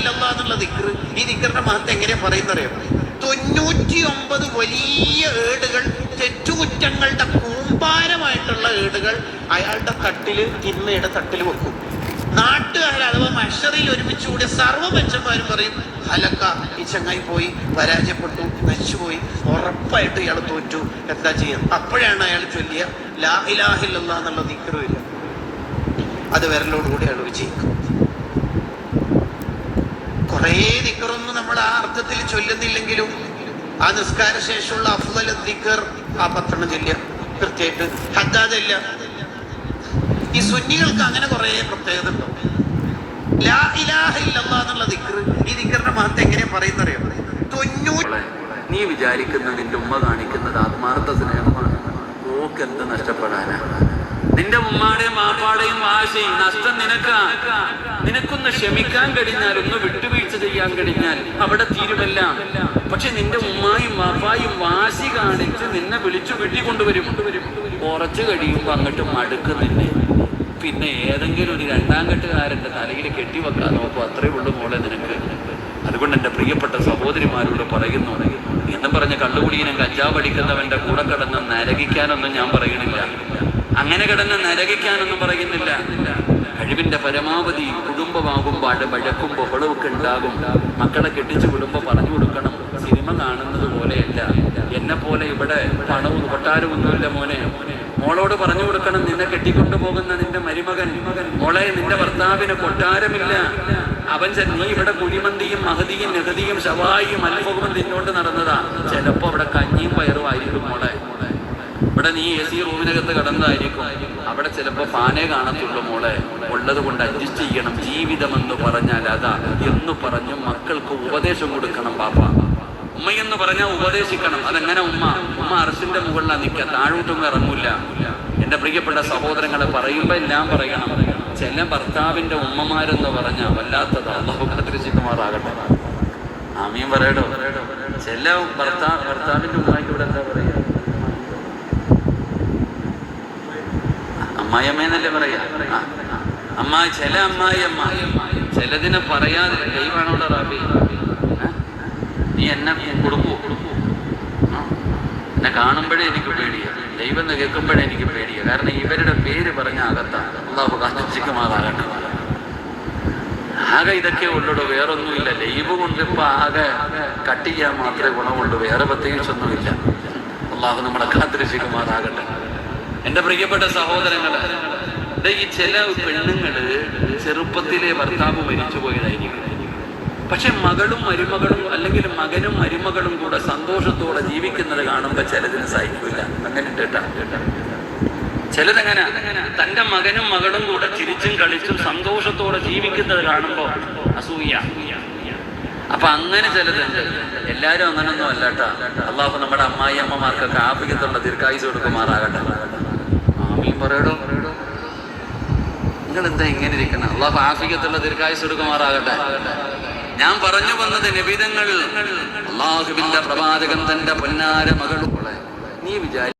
ഇല്ലല്ലാ എന്നുള്ള ദിക്ർ ഈ ദിക്റിന്റെ മഹത്വം എങ്ങനെയാ പറയുന്നറിയോ? തൊണ്ണൂറ്റി ഒമ്പത് വലിയ ഏടുകൾ തെറ്റുകുറ്റങ്ങളുടെ കൂമ്പാരമായിട്ടുള്ള ഏടുകൾ അയാളുടെ തട്ടിൽ തിന്മയുടെ തട്ടിൽ വെക്കും. നാട്ടുകാർ അഥവാ മഷറിൽ ഒരുമിച്ച് കൂടിയ സർവ മനുഷ്യന്മാരും പറയും അലക്ക ഈ ചങ്ങായി പോയി പരാജയപ്പെട്ടു നശിച്ചുപോയി ഉറപ്പായിട്ട് ഇയാൾ തോറ്റു. എന്താ ചെയ്യാം? അപ്പോഴാണ് അയാൾ ചൊല്ലിയ ലാ ഇലാഹില്ല എന്നുള്ള അത് വിരലോടുകൂടി അയാൾ വിജയിക്കും. കുറേ ദിക്കറൊന്നും നമ്മൾ ആ അർത്ഥത്തിൽ ചൊല്ലുന്നില്ലെങ്കിലും ആ നിസ്കാര ശേഷമുള്ള അഫ്ദൽ ദിക്കർ ആ പത്തെണ്ണം ചൊല്ലുക കൃത്യമായിട്ട് ഹദ്ദാദില്ല. ഈ സുന്നികൾക്ക് അങ്ങനെ കുറേ പ്രത്യേകത ഉണ്ടോ ലാ ഇലാഹ ഇല്ലല്ലാ എന്നുള്ള ദിക്കർ ഈ ദിക്കറിന്റെ മഹത്വം എങ്ങനെയാ പറയുന്നത് തൊണ്ണൂറ്റി തൊണ്ണൂറ് നീ വിചാരിക്കുന്ന നിന്റെ ഉമ്മ കാണിക്കുന്നത് ആത്മാർത്ഥ സ്നേഹമാണ്. നോക്കെന്ത് എന്ത് നഷ്ടപ്പെടാനാ? നിന്റെ ഉമ്മാടെയും മാപ്പാടെയും വാശയും നഷ്ടം നിനക്കാ. നിനക്കൊന്ന് ക്ഷമിക്കാൻ കഴിഞ്ഞാൽ ഒന്ന് വിട്ടുവീഴ്ച ചെയ്യാൻ കഴിഞ്ഞാൽ അവിടെ തീരുമല്ല. പക്ഷെ നിന്റെ ഉമ്മായും മാപ്പായും വാശി കാണിച്ച് നിന്നെ വിളിച്ചു വെട്ടിക്കൊണ്ടുവരും. കുറച്ച് കഴിയുമ്പോ അങ്ങോട്ട് മടുക്കും നിന്നെ. പിന്നെ ഏതെങ്കിലും ഒരു രണ്ടാം കെട്ടുകാരന്റെ തലയിൽ കെട്ടിവെക്കാൻ നോക്കും. അത്രേ ഉള്ളൂ മോളെ നിനക്ക്. അതുകൊണ്ട് എന്റെ പ്രിയപ്പെട്ട സഹോദരിമാരോട് പറയുന്നു എന്നും പറഞ്ഞ് കള്ളുകുടിയനും കഞ്ചാവ് അടിക്കുന്നവന്റെ കൂടെ കടന്ന് നരകിക്കാനൊന്നും ഞാൻ പറയണില്ല അങ്ങനെ കിടന്ന് നരകിക്കാനൊന്നും പറയുന്നില്ല. കഴിവിന്റെ പരമാവധി കുടുംബമാകുമ്പോൾ വഴക്കും ബഹളമൊക്കെ ഉണ്ടാകും. മക്കളെ കെട്ടിച്ചു വിടുമ്പോൾ പറഞ്ഞു കൊടുക്കണം. സിനിമ കാണുന്നത് പോലെയല്ല. എന്നെ പോലെ ഇവിടെ പണവും കൊട്ടാരമൊന്നുമില്ല മോനെ. മോളോട് പറഞ്ഞു കൊടുക്കണം നിന്നെ കെട്ടിക്കൊണ്ടു പോകുന്ന നിന്റെ മരുമകൻ. മോളെ നിന്റെ ഭർത്താവിന് കൊട്ടാരമില്ല. അവൻ നീ ഇവിടെ കുഴിമന്തിയും മഹതിയും നെഹതിയും ശവായിയും അൽഫവും തിന്നോണ്ട് നടന്നതാ. ചിലപ്പോ അവിടെ കഞ്ഞിയും പയറും ആയിരിക്കും മോളെ. ഇവിടെ നീ എ സി റൂമിനകത്ത് കടന്നായിരിക്കും. അവിടെ ചിലപ്പോ ഫാനേ കാണത്തുള്ളൂ മോളെ. ഉള്ളത് കൊണ്ട് അഡ്ജസ്റ്റ് ചെയ്യണം. ജീവിതമെന്ന് പറഞ്ഞാൽ അതാ. എന്ന് പറഞ്ഞു മക്കൾക്ക് ഉപദേശം കൊടുക്കണം പാപ്പ. ഉമ്മയെന്ന് പറഞ്ഞാൽ ഉപദേശിക്കണം. അതെങ്ങനെ ഉമ്മ? ഉമ്മ അറസിന്റെ മുകളിലാണ് നിൽക്കുക. താഴോട്ടൊന്നും ഇറങ്ങൂല. എന്റെ പ്രിയപ്പെട്ട സഹോദരങ്ങളെ പറയുമ്പോ എല്ലാം പറയണം. ചില ഭർത്താവിന്റെ ഉമ്മമാരെന്ന് പറഞ്ഞ വല്ലാത്തത്. അള്ളാഹു കത്തിരിച്ചിക്കുമാറാകട്ടെ ആമീൻ പറയടോ. ചില ഭർത്താവ് ഭർത്താവിന്റെ ഉമ്മയ്ക്ക് ഇവിടെ എന്താ പറയുക അമ്മായിയമ്മയെന്നല്ലേ പറയാ? അമ്മായി ചില അമ്മായിയമ്മ. ചിലതിനെ പറയാതെ ദൈവമാണോടെ റാബി നീ എന്നെ കൊടുക്കൂ. എന്നെ കാണുമ്പോഴേ എനിക്ക് പേടിയാ. ദൈവം എന്ന് കേൾക്കുമ്പോഴേ എനിക്ക് പേടിയാ. കാരണം ഇവരുടെ പേര് പറഞ്ഞ അകത്താണ് ആകെ ഇതൊക്കെ ഉള്ളൂ വേറൊന്നുമില്ല. ലൈവ് കൊണ്ട് ഇപ്പൊ ആകെ കട്ട് ചെയ്യാൻ മാത്രമേ ഗുണമുള്ളൂ. വേറെ പ്രത്യേകിച്ചൊന്നുമില്ല. അള്ളാഹു നമ്മളെ കാത്തിരിക്കുമാറാകട്ടെ. എന്റെ പ്രിയപ്പെട്ട സഹോദരങ്ങൾ ഈ ചില പെണ്ണുങ്ങൾ ചെറുപ്പത്തിലെ ഭർത്താവ് മരിച്ചു പോയതായിരിക്കും പക്ഷെ മകളും മരുമകളും അല്ലെങ്കിൽ മകനും മരുമകളും കൂടെ സന്തോഷത്തോടെ ജീവിക്കുന്നത് കാണുമ്പോൾ ചിലതിന് സഹിക്കില്ല അങ്ങനെ കേട്ടാ. ചിലതെങ്ങനെ? തന്റെ മകനും മകളും കൂടെ ചിരിച്ചും കളിച്ചും സന്തോഷത്തോടെ ജീവിക്കുന്നത് കാണുമ്പോൾ അസൂയ. അപ്പൊ അങ്ങനെ ചിലതുണ്ട്. എല്ലാരും അങ്ങനൊന്നും അല്ലാട്ടാ അള്ളാഹു നമ്മുടെ അമ്മായി അമ്മമാർക്കൊക്കെ ആഫിക്കത്തുള്ള ദീർഘായുസ് കൊടുക്കുമാറാകട്ടെ. ആമീൻ പറയടോ. നിങ്ങൾ എന്താ ഇങ്ങനെ ഇരിക്കണം? അള്ളാഹു ആഫിക്കത്തുള്ള ദീർഘായുസ് കൊടുക്കുമാറാകട്ടെ. ഞാൻ പറഞ്ഞു വന്നത് നിബിതങ്ങൾ അള്ളാഹുവിന്റെ പ്രവാചകൻ തന്റെ പൊന്നാര മകളുകളെ നീ വിചാരി